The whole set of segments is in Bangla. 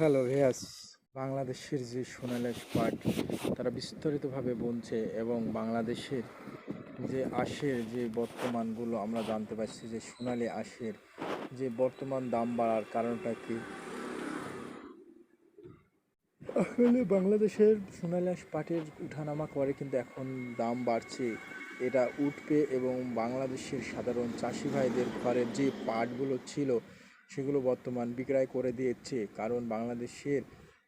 হ্যালো ভিয়াস বাংলাদেশের যে সোনালী পাট, তারা বিস্তারিতভাবে বলছে এবং বাংলাদেশের যে আঁশের যে বর্তমানগুলো আমরা জানতে পারছি যে সোনালী আঁশের যে বর্তমান দাম বাড়ার কারণটা কি? আসলে বাংলাদেশের সোনালী আঁশ পাটের উঠানামা করে কিন্তু এখন দাম বাড়ছে। এটা উঠবে এবং বাংলাদেশের সাধারণ চাষি ভাইদের ঘরের যে পাটগুলো ছিল সেগুলো বর্তমান বিক্রয় করে দিয়েছে। কারণ বাংলাদেশের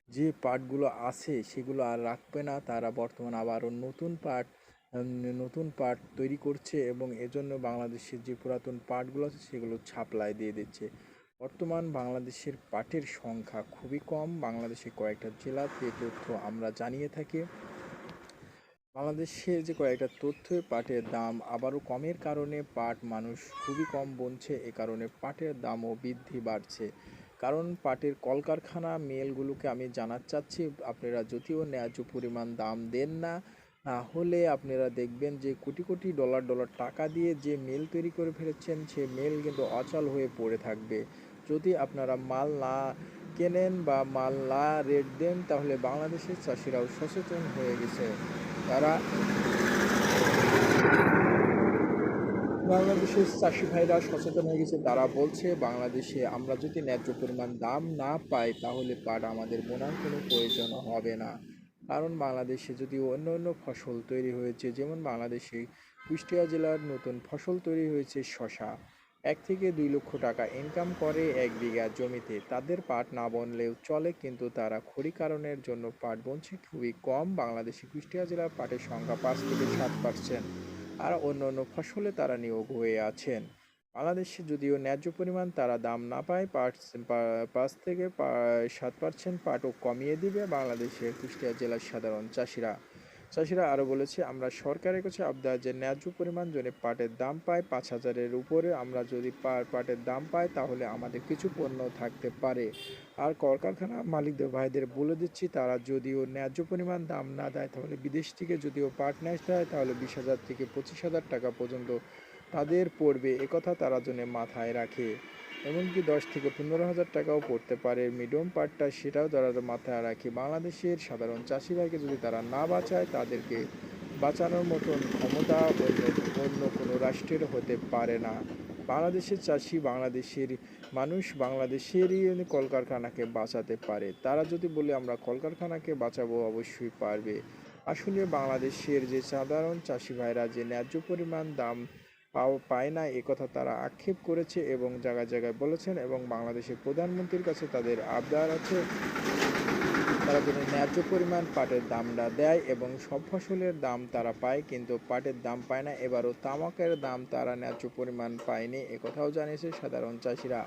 যে পাটগুলো আছে, সেগুলো আর রাখবে না। তারা বর্তমান আবারও নতুন পাট নতুন পাট তৈরি করছে এবং এজন্য বাংলাদেশের যে পুরাতন পাটগুলো আছে, সেগুলো ছাপলায় দিয়ে দিচ্ছে। বর্তমান বাংলাদেশের পাটের সংখ্যা খুবই কম। বাংলাদেশের কয়েকটা জেলাতে তথ্য আমরা জানিয়ে থাকি। বাংলাদেশের যে কয়েকটা তথ্য পাটের দাম আবারও কমের কারণে পাট মানুষ খুবই কম বনছে, এ কারণে পাটের দামও বৃদ্ধি বাড়ছে। কারণ পাটের কলকারখানা, মেলগুলোকে আমি জানাতে চাচ্ছি, আপনারা যদিও ন্যায্য পরিমাণ দাম দেন না তাহলে আপনারা দেখবেন যে কোটি কোটি ডলার ডলার টাকা দিয়ে যে মেল তৈরি করে ফেলেছেন, সে মেল কিন্তু অচল হয়ে পড়ে থাকবে। যদি আপনারা মাল না কেনেন বা মাল না রেট দেন, তাহলে বাংলাদেশের চাষিরাও সচেতন হয়ে গেছে। তারা বাংলাদেশের চাষি ভাইরা সচেতন হয়ে গেছে। তারা বলছে, বাংলাদেশে আমরা যদি ন্যায্য পরিমাণ দাম না পাই, তাহলে পাট আমাদের বোনার কোনো প্রয়োজন হবে না। কারণ বাংলাদেশে যদি অন্য অন্য ফসল তৈরি হয়েছে, যেমন বাংলাদেশে কুষ্টিয়া জেলার নতুন ফসল তৈরি হয়েছে শশা এক থেকে দুই লক্ষ টাকা ইনকাম করে এক বিঘা জমিতে। তাদের পাট না বনলেও চলে, কিন্তু তারা খড়িকারণের জন্য পাট বনছে খুবই কম। বাংলাদেশে কুষ্টিয়া জেলার পাটের সংখ্যা পাঁচ থেকে সাত পার্সেন্ট আর অন্য অন্য ফসলে তারা নিয়োগ হয়ে আছেন। বাংলাদেশে যদিও ন্যায্য পরিমাণ তারা দাম না পায় পাট পাঁচ থেকে সাত পার্সেন্ট পাটও কমিয়ে দিবে বাংলাদেশের কুষ্টিয়া জেলার সাধারণ চাষিরা। চাষিরা আরও বলেছে, আমরা সরকারের কাছে আবদার যে ন্যায্য পরিমাণ যদি পাটের দাম পাই পাঁচ হাজারের উপরে, আমরা যদি পাটের দাম পাই তাহলে আমাদের কিছু পণ্য থাকতে পারে। আর কলকারখানা মালিকদের ভাইদের বলে দিচ্ছি, তারা যদিও ন্যায্য পরিমাণ দাম না দেয় তাহলে বিদেশ থেকে যদিও পাট ন্যাস দেয় তাহলে বিশ হাজার থেকে পঁচিশ হাজার টাকা পর্যন্ত তাদের পড়বে একথা তারা জন্য মাথায় রাখে। এমনকি দশ থেকে পনেরো হাজার টাকাও পড়তে পারে। মিডিয়াম পার্টটা সেটাও তারা মাথায় রাখে। বাংলাদেশের সাধারণ চাষি ভাইকে যদি তারা না বাঁচায়, তাদেরকে বাঁচানোর মতন ক্ষমতা অন্য অন্য কোনো রাষ্ট্রের হতে পারে না। বাংলাদেশের চাষি বাংলাদেশের মানুষ বাংলাদেশেরই কলকারখানাকে বাঁচাতে পারে। তারা যদি বলে, আমরা কলকারখানাকে বাঁচাবো, অবশ্যই পারবে। আসলে বাংলাদেশের যে সাধারণ চাষি ভাইরা যে ন্যায্য পরিমাণ দাম পাও পায় না, এ কথা তারা আক্ষেপ করেছে এবং জায়গায় জায়গায় বলেছেন এবং বাংলাদেশের প্রধানমন্ত্রীর কাছে তাদের আবদার আছে। তারা যেন ন্যায্য পরিমাণ পাটের দামটা দেয় এবং সব ফসলের দাম তারা পায়, কিন্তু পাটের দাম পায় না। এবারও তামাকের দাম তারা ন্যায্য পরিমাণ পায়নি একথাও জানিয়েছে সাধারণ চাষিরা।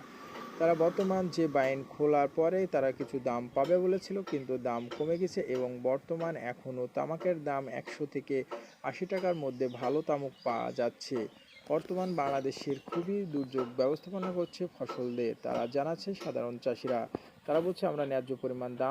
তারা বর্তমান যে বাইন খোলার পরে তারা কিছু দাম পাবে বলেছিল, কিন্তু দাম কমে গেছে এবং বর্তমান এখনও তামাকের দাম একশো থেকে আশি টাকার মধ্যে ভালো তামাক পাওয়া যাচ্ছে। বর্তমান বাংলাদেশের খুবই দুর্যোগ ব্যবস্থাপনা করছে ফসল দিয়ে। তারা জানাচ্ছে সাধারণ চাষিরা। তারা বলছে, আমরা ন্যায্য পরিমাণ দাম